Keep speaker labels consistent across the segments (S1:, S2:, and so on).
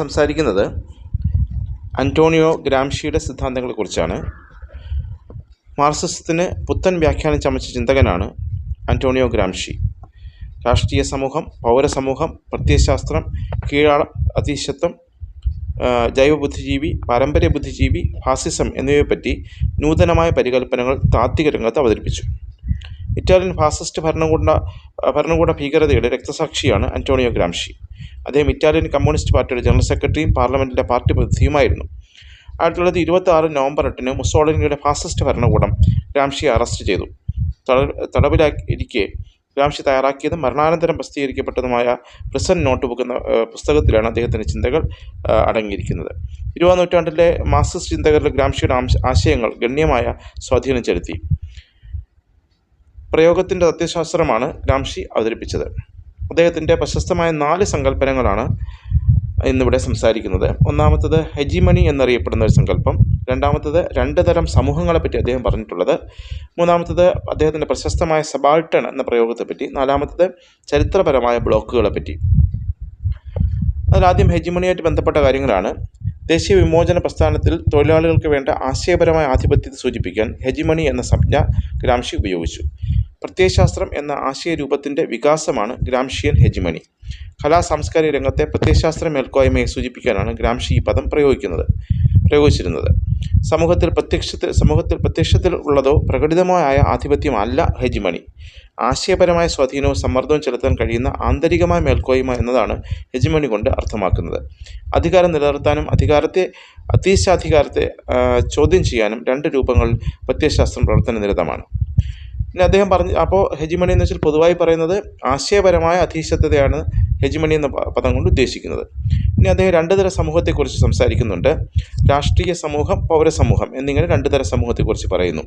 S1: സംസാരിക്കുന്നത് അന്റോണിയോ ഗ്രാംഷിയുടെ സിദ്ധാന്തങ്ങളെക്കുറിച്ചാണ്. മാർസിസത്തിന് പുത്തൻ വ്യാഖ്യാനം ചമച്ച ചിന്തകനാണ് അന്റോണിയോ ഗ്രാംഷി. രാഷ്ട്രീയ സമൂഹം പൗരസമൂഹം പ്രത്യയശാസ്ത്രം കീഴാള അതീശത്വം ജൈവ ബുദ്ധിജീവി പാരമ്പര്യ ബുദ്ധിജീവി ഫാസിസം എന്നിവയെപ്പറ്റി നൂതനമായ പരികല്പനകൾ താത്വിക രംഗത്ത് അവതരിപ്പിച്ചു. ഇറ്റാലിയൻ ഫാസിസ്റ്റ് ഭരണകൂട ഭരണകൂട ഭീകരതയുടെ രക്തസാക്ഷിയാണ് അന്റോണിയോ ഗ്രാംഷി. അദ്ദേഹം ഇറ്റാലിയൻ കമ്മ്യൂണിസ്റ്റ് പാർട്ടിയുടെ ജനറൽ സെക്രട്ടറിയും പാർലമെന്റിന്റെ പാർട്ടി പ്രതിനിധിയുമായിരുന്നു. ആയിരത്തി തൊള്ളായിരത്തി ഇരുപത്തി ആറ് നവംബർ എട്ടിന് മുസോളിനിയുടെ ഫാസിസ്റ്റ് ഭരണകൂടം രാംഷിയെ അറസ്റ്റ് ചെയ്തു. തട ഇരിക്കെ ഗ്രാംഷി തയ്യാറാക്കിയതും മരണാനന്തരം പ്രസിദ്ധീകരിക്കപ്പെട്ടതുമായ പ്രിസൺ നോട്ട് ബുക്ക് എന്ന പുസ്തകത്തിലാണ് അദ്ദേഹത്തിന്റെ ചിന്തകൾ അടങ്ങിയിരിക്കുന്നത്. ഇരുപതാം നൂറ്റാണ്ടിലെ മാർക്സിസ്റ്റ് ചിന്തകരിൽ ഗ്രാംഷിയുടെ ആശയങ്ങൾ ഗണ്യമായ സ്വാധീനം ചെലുത്തി. പ്രയോഗത്തിന്റെ തത്വശാസ്ത്രമാണ് ഗ്രാംഷി അവതരിപ്പിച്ചത്. അദ്ദേഹത്തിന്റെ പ്രശസ്തമായ നാല് സങ്കല്പനങ്ങളാണ് ഇന്നിവിടെ സംസാരിക്കുന്നത്. ഒന്നാമത്തത് ഹെജിമണി എന്നറിയപ്പെടുന്ന ഒരു സങ്കല്പം. രണ്ടാമത്തത് രണ്ട് തരം സമൂഹങ്ങളെപ്പറ്റി അദ്ദേഹം പറഞ്ഞിട്ടുള്ളത്. മൂന്നാമത്തത് അദ്ദേഹത്തിന്റെ പ്രശസ്തമായ സബാൾട്ടൺ എന്ന പ്രയോഗത്തെപ്പറ്റി നാലാമത്തത് ചരിത്രപരമായ ബ്ലോക്കുകളെ പറ്റി. അതിലാദ്യം ഹെജിമണിയായിട്ട് ബന്ധപ്പെട്ട കാര്യങ്ങളാണ്. ദേശീയ വിമോചന പ്രസ്ഥാനത്തിൽ തൊഴിലാളികൾക്ക് വേണ്ട ആശയപരമായ ആധിപത്യത്തെ സൂചിപ്പിക്കാൻ ഹെജിമണി എന്ന സംജ്ഞ ഗ്രാംഷി ഉപയോഗിച്ചു. പ്രത്യയശാസ്ത്രം എന്ന ആശയരൂപത്തിന്റെ വികാസമാണ് ഗ്രാംഷിയൻ ഹെജിമണി. കലാ സാംസ്കാരിക രംഗത്തെ പ്രത്യയശാസ്ത്ര മേൽക്കോയ്മയെ സൂചിപ്പിക്കാനാണ് ഗ്രാംഷി ഈ പദം പ്രയോഗിക്കുന്നത് പ്രയോഗിച്ചിരുന്നത്. സമൂഹത്തിൽ പ്രത്യക്ഷത്തിൽ സമൂഹത്തിൽ പ്രത്യക്ഷത്തിൽ ഉള്ളതോ പ്രകടിതമോ ആയ ആധിപത്യമല്ല ഹെജിമണി. ആശയപരമായ സ്വാധീനവും സമ്മർദ്ദവും ചെലുത്താൻ കഴിയുന്ന ആന്തരികമായ മേൽക്കോയ്മ എന്നതാണ് ഹെജിമണി കൊണ്ട് അർത്ഥമാക്കുന്നത്. അധികാരം നിലനിർത്താനും അധികാരത്തെ അതീശാധികാരത്തെ ചോദ്യം ചെയ്യാനും രണ്ട് രൂപങ്ങളിൽ പ്രത്യയശാസ്ത്രം പ്രവർത്തന നിരതമാണ് പിന്നെ അദ്ദേഹം പറഞ്ഞു അപ്പോൾ ഹെജിമണി എന്ന് വെച്ചാൽ പൊതുവായി പറയുന്നത് ആശയപരമായ അധീശത്വതയാണ് ഹെജിമണി എന്ന പദം കൊണ്ട് ഉദ്ദേശിക്കുന്നത്. ഇനി അദ്ദേഹം രണ്ട് തരം സമൂഹത്തെക്കുറിച്ച് സംസാരിക്കുന്നുണ്ട്. രാഷ്ട്രീയ സമൂഹം പൗരസമൂഹം എന്നിങ്ങനെ രണ്ട് തരം സമൂഹത്തെക്കുറിച്ച് പറയുന്നു.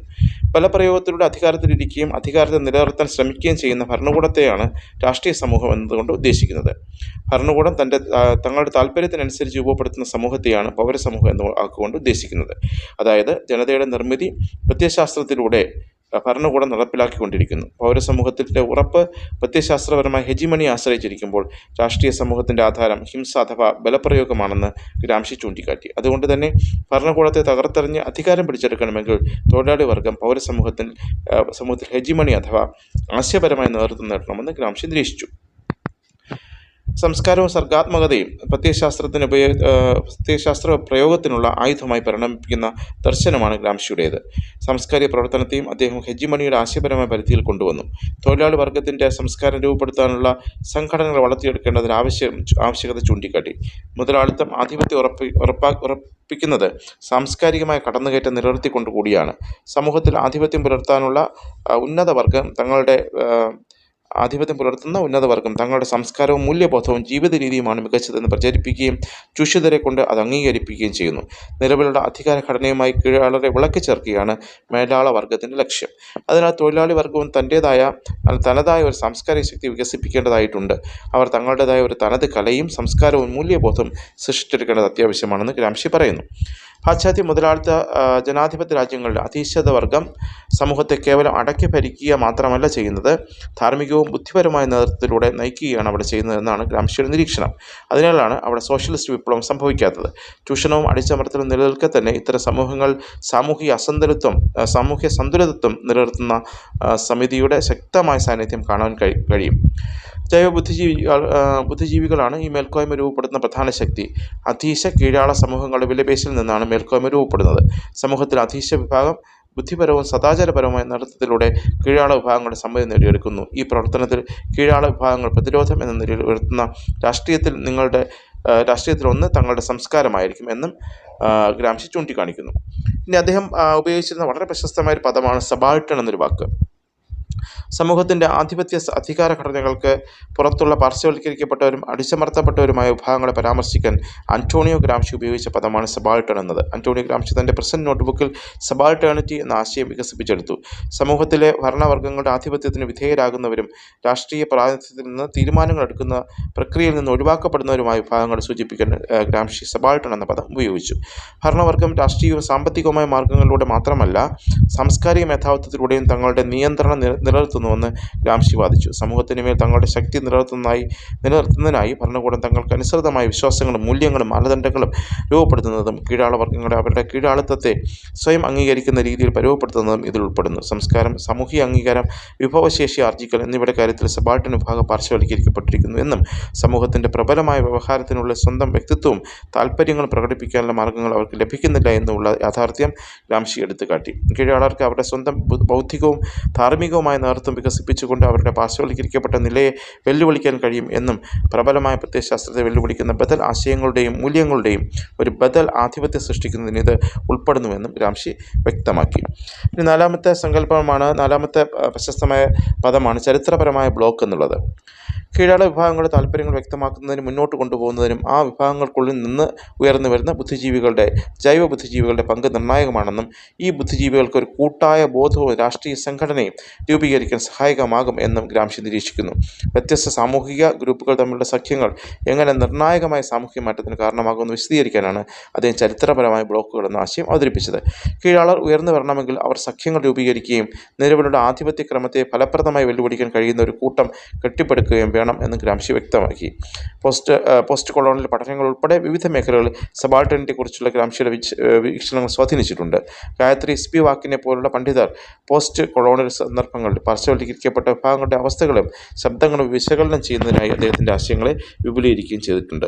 S1: പല പ്രയോഗത്തിലൂടെ അധികാരത്തിലിരിക്കുകയും അധികാരത്തെ നിലനിർത്താൻ ശ്രമിക്കുകയും ചെയ്യുന്ന ഭരണകൂടത്തെയാണ് രാഷ്ട്രീയ സമൂഹം എന്നതുകൊണ്ട് ഉദ്ദേശിക്കുന്നത്. ഭരണകൂടം തന്റെ തങ്ങളുടെ താല്പര്യത്തിനനുസരിച്ച് രൂപപ്പെടുത്തുന്ന സമൂഹത്തെയാണ് പൗരസമൂഹം എന്ന് ആക്കുകൊണ്ട് ഉദ്ദേശിക്കുന്നത്. അതായത് ജനതയുടെ നിർമ്മിതി പ്രത്യയശാസ്ത്രത്തിലൂടെ ഭരണകൂടം നടപ്പിലാക്കിക്കൊണ്ടിരിക്കുന്നു. പൗരസമൂഹത്തിന്റെ ഉറപ്പ് പ്രത്യയശാസ്ത്രപരമായ ഹെജിമണി ആശ്രയിച്ചിരിക്കുമ്പോൾ രാഷ്ട്രീയ സമൂഹത്തിന്റെ ആധാരം ഹിംസ അഥവാ ബലപ്രയോഗമാണെന്ന് ഗ്രാംഷി ചൂണ്ടിക്കാട്ടി. അതുകൊണ്ട് തന്നെ ഭരണകൂടത്തെ തകർത്തെറിഞ്ഞ് അധികാരം പിടിച്ചെടുക്കണമെങ്കിൽ തൊഴിലാളി വർഗം പൗരസമൂഹത്തിൽ സമൂഹത്തിൽ ഹെജിമണി അഥവാ ആശയപരമായ നേതൃത്വം നേടണമെന്ന് ഗ്രാംഷി നിരീക്ഷിച്ചു. സംസ്കാരവും സർഗാത്മകതയും പ്രത്യയശാസ്ത്രത്തിന് ഉപയോഗ പ്രത്യയശാസ്ത്ര പ്രയോഗത്തിനുള്ള ആയുധമായി പരിണമിപ്പിക്കുന്ന ദർശനമാണ് ഗ്രാംഷിയുടേത്. സാംസ്കാരിക പ്രവർത്തനത്തെയും അദ്ദേഹം ഹെജിമണിയുടെ ആശയപരമായ പരിധിയിൽ കൊണ്ടുവന്നു. തൊഴിലാളി വർഗത്തിന്റെ സംസ്കാരം രൂപപ്പെടുത്താനുള്ള സംഘടനകൾ വളർത്തിയെടുക്കേണ്ടതിന് ആവശ്യം ആവശ്യകത ചൂണ്ടിക്കാട്ടി. മുതലാളിത്തം ആധിപത്യം ഉറപ്പി ഉറപ്പാ ഉറപ്പിക്കുന്നത് സാംസ്കാരികമായ കടന്നുകയറ്റം നിലനിർത്തിക്കൊണ്ട് കൂടിയാണ് സമൂഹത്തിൽ ആധിപത്യം പുലർത്താനുള്ള ഉന്നത വർഗം തങ്ങളുടെ ആധിപത്യം പുലർത്തുന്ന ഉന്നതവർഗം തങ്ങളുടെ സംസ്കാരവും മൂല്യബോധവും ജീവിത രീതിയുമാണ് മികച്ചതെന്ന് പ്രചരിപ്പിക്കുകയും ചുഷിതരെ കൊണ്ട് അത് അംഗീകരിപ്പിക്കുകയും ചെയ്യുന്നു. നിലവിലുള്ള അധികാര ഘടനയുമായി കീഴാളരെ വിളക്കി ചേർക്കുകയാണ് മേലാള വർഗത്തിന്റെ ലക്ഷ്യം. അതിനാൽ തൊഴിലാളി വർഗവും തന്റേതായ തനതായ ഒരു സാംസ്കാരിക ശക്തി വികസിപ്പിക്കേണ്ടതായിട്ടുണ്ട്. അവർ തങ്ങളുടേതായ ഒരു തനത് കലയും സംസ്കാരവും മൂല്യബോധവും സൃഷ്ടിച്ചെടുക്കേണ്ടത് അത്യാവശ്യമാണെന്ന് ഗ്രാംഷി പറയുന്നു. പാശ്ചാത്യ മുതലാളിത്ത ജനാധിപത്യ രാജ്യങ്ങളിൽ അധീശത വർഗം സമൂഹത്തെ കേവലം അടക്കി ഭരിക്കുക മാത്രമല്ല ചെയ്യുന്നത്. ധാർമ്മികവും ബുദ്ധിപരമായ നേതൃത്വത്തിലൂടെ നയിക്കുകയാണ് അവിടെ ചെയ്യുന്നതെന്നാണ് ഗ്രാംഷിയുടെ നിരീക്ഷണം. അതിനാലാണ് അവിടെ സോഷ്യലിസ്റ്റ് വിപ്ലവം സംഭവിക്കാത്തത്. ചൂഷണവും അടിച്ചമർത്തലും നിലനിൽക്കെ തന്നെ ഇത്തരം സമൂഹങ്ങൾ സാമൂഹിക അസന്തുലിത്വം സാമൂഹ്യ സന്തുലിതത്വം നിലനിർത്തുന്ന സമിതിയുടെ ശക്തമായ സാന്നിധ്യം കാണാൻ കഴി കഴിയും. ജൈവ ബുദ്ധിജീവി ബുദ്ധിജീവികളാണ് ഈ മേൽക്കോയ്മ രൂപപ്പെടുന്ന പ്രധാന ശക്തി. അധീശ കീഴാള സമൂഹങ്ങളുടെ വിലപേശിൽ നിന്നാണ് മേൽക്കോയ്മ രൂപപ്പെടുന്നത്. സമൂഹത്തിൽ അധീശ വിഭാഗം ബുദ്ധിപരവും സദാചാരപരവുമായ നടത്തത്തിലൂടെ കീഴാള വിഭാഗങ്ങളുടെ സമ്മതി നേടിയെടുക്കുന്നു. ഈ പ്രവർത്തനത്തിൽ കീഴാള വിഭാഗങ്ങൾ പ്രതിരോധം എന്ന നിലയിൽ ഉയർത്തുന്ന രാഷ്ട്രീയത്തിൽ നിങ്ങളുടെ രാഷ്ട്രീയത്തിലൊന്ന് തങ്ങളുടെ സംസ്കാരമായിരിക്കും എന്നും ഗ്രാംഷി ചൂണ്ടിക്കാണിക്കുന്നു. ഇനി അദ്ദേഹം ഉപയോഗിച്ചിരുന്ന വളരെ പ്രശസ്തമായ ഒരു പദമാണ് സബാൾട്ടൺ എന്നൊരു വാക്ക്. സമൂഹത്തിന്റെ ആധിപത്യ അധികാര ഘടനകൾക്ക് പുറത്തുള്ള പാർശ്വവൽക്കരിക്കപ്പെട്ടവരും അടിച്ചമർത്തപ്പെട്ടവരുമായ വിഭാഗങ്ങളെ പരാമർശിക്കാൻ അന്റോണിയോ ഗ്രാംഷി ഉപയോഗിച്ച പദമാണ് സബാൾട്ടൺ എന്നത്. അന്റോണിയോ ഗ്രാംഷി തന്റെ പ്രസന്റ് നോട്ട്ബുക്കിൽ സബാൾട്ടേണിറ്റി എന്ന ആശയം വികസിപ്പിച്ചെടുത്തു. സമൂഹത്തിലെ ഭരണവർഗങ്ങളുടെ ആധിപത്യത്തിന് വിധേയരാകുന്നവരും രാഷ്ട്രീയ പ്രാതിനിധ്യത്തിൽ നിന്ന് തീരുമാനങ്ങൾ എടുക്കുന്ന പ്രക്രിയയിൽ നിന്ന് ഒഴിവാക്കപ്പെടുന്നവരുമായ വിഭാഗങ്ങളെ സൂചിപ്പിക്കാൻ ഗ്രാംഷി സബാൾട്ടൺ എന്ന പദം ഉപയോഗിച്ചു. ഭരണവർഗം രാഷ്ട്രീയവും സാമ്പത്തികവുമായ മാർഗങ്ങളിലൂടെ മാത്രമല്ല സാംസ്കാരിക മേധാവിത്വത്തിലൂടെയും തങ്ങളുടെ നിയന്ത്രണം നിലനിർത്തുന്നുവെന്ന് ഗ്രാംഷി വാദിച്ചു. സമൂഹത്തിന് മേൽ തങ്ങളുടെ ശക്തി നിലനിർത്തുന്നതായി നിലനിർത്തുന്നതിനായി ഭരണകൂടം തങ്ങൾക്ക് അനുസൃതമായ വിശ്വാസങ്ങളും മൂല്യങ്ങളും മാനദണ്ഡങ്ങളും രൂപപ്പെടുത്തുന്നതും കീഴാളവർഗങ്ങളെ അവരുടെ കീഴാളിത്തത്തെ സ്വയം അംഗീകരിക്കുന്ന രീതിയിൽ പരുവപ്പെടുത്തുന്നതും ഇതിൽ ഉൾപ്പെടുന്നു. സംസ്കാരം സാമൂഹിക അംഗീകാരം വിഭവശേഷി ആർജിക്കൽ എന്നിവയുടെ കാര്യത്തിൽ സബാൾട്ടൻ വിഭാഗം പാർശ്വവൽക്കരിക്കപ്പെട്ടിരിക്കുന്നു എന്നും സമൂഹത്തിന്റെ പ്രബലമായ വ്യവഹാരത്തിനുള്ള സ്വന്തം വ്യക്തിത്വവും താല്പര്യങ്ങളും പ്രകടിപ്പിക്കാനുള്ള മാർഗങ്ങൾ അവർക്ക് ലഭിക്കുന്നില്ല എന്നുള്ള യാഥാർത്ഥ്യം ഗ്രാംഷി എടുത്തുകാട്ടി. കീഴാളർക്ക് അവരുടെ സ്വന്തം ബൗദ്ധികവും ധാർമ്മികവുമായ നേതൃത്വം വികസിപ്പിച്ചുകൊണ്ട് അവരുടെ പാർശ്വവൽക്കരിക്കപ്പെട്ട നിലയെ വെല്ലുവിളിക്കാൻ കഴിയും എന്നും പ്രബലമായ പ്രത്യയശാസ്ത്രത്തെ വെല്ലുവിളിക്കുന്ന ബദൽ ആശയങ്ങളുടെയും മൂല്യങ്ങളുടെയും ഒരു ബദൽ ആധിപത്യം സൃഷ്ടിക്കുന്നതിന് ഇത് ഉൾപ്പെടുന്നുവെന്നും ഗ്രാംഷി വ്യക്തമാക്കി. ഇനി നാലാമത്തെ സങ്കല്പമാണ് നാലാമത്തെ പ്രശസ്തമായ പദമാണ് ചരിത്രപരമായ ബ്ലോക്ക് എന്നുള്ളത്. കീഴാള വിഭാഗങ്ങളുടെ താല്പര്യങ്ങൾ വ്യക്തമാക്കുന്നതിനും മുന്നോട്ട് കൊണ്ടുപോകുന്നതിനും ആ വിഭാഗങ്ങൾക്കുള്ളിൽ നിന്ന് ഉയർന്നു വരുന്ന ബുദ്ധിജീവികളുടെ ജൈവ ബുദ്ധിജീവികളുടെ പങ്ക് നിർണായകമാണെന്നും ഈ ബുദ്ധിജീവികൾക്ക് ഒരു കൂട്ടായ ബോധവും രാഷ്ട്രീയ സംഘടനയും രൂപീകരിക്കാൻ സഹായകമാകും എന്നും ഗ്രാംഷി നിരീക്ഷിക്കുന്നു. വ്യത്യസ്ത സാമൂഹിക ഗ്രൂപ്പുകൾ തമ്മിലുള്ള സഖ്യങ്ങൾ എങ്ങനെ നിർണായകമായ സാമൂഹിക മാറ്റത്തിന് കാരണമാകുമെന്ന് വിശദീകരിക്കാനാണ് അദ്ദേഹം ചരിത്രപരമായ ബ്ലോക്കുകൾ എന്ന ആശയം അവതരിപ്പിച്ചത്. കീഴാളർ ഉയർന്നു വരണമെങ്കിൽ അവർ സഖ്യങ്ങൾ രൂപീകരിക്കുകയും നിലവിലുള്ള ആധിപത്യക്രമത്തെ ഫലപ്രദമായി വെല്ലുവിളിക്കാൻ കഴിയുന്ന ഒരു കൂട്ടം കെട്ടിപ്പടുക്കുകയും വേണം എന്ന് ഗ്രാംഷി വ്യക്തമാക്കി. പോസ്റ്റ് പോസ്റ്റ് കൊളോണിയൽ പഠനങ്ങൾ ഉൾപ്പെടെ വിവിധ മേഖലകളിൽ സബാൾട്ടനെ കുറിച്ചുള്ള ഗ്രാംഷിയുടെ വീക്ഷണങ്ങൾ സ്വാധീനിച്ചിട്ടുണ്ട്. ഗായത്രി എസ് പി വാക്കിനെ പോലുള്ള പണ്ഡിതർ പോസ്റ്റ് കൊളോണിയൽ സന്ദർഭങ്ങളിൽ പാർശ്വവൽക്കരിക്കപ്പെട്ട വിഭാഗങ്ങളുടെ അവസ്ഥകളും ശബ്ദങ്ങളും വിശകലനം ചെയ്യുന്നതിനായി അദ്ദേഹത്തിന്റെ ആശയങ്ങളെ വിപുലീകരിക്കുകയും ചെയ്തിട്ടുണ്ട്.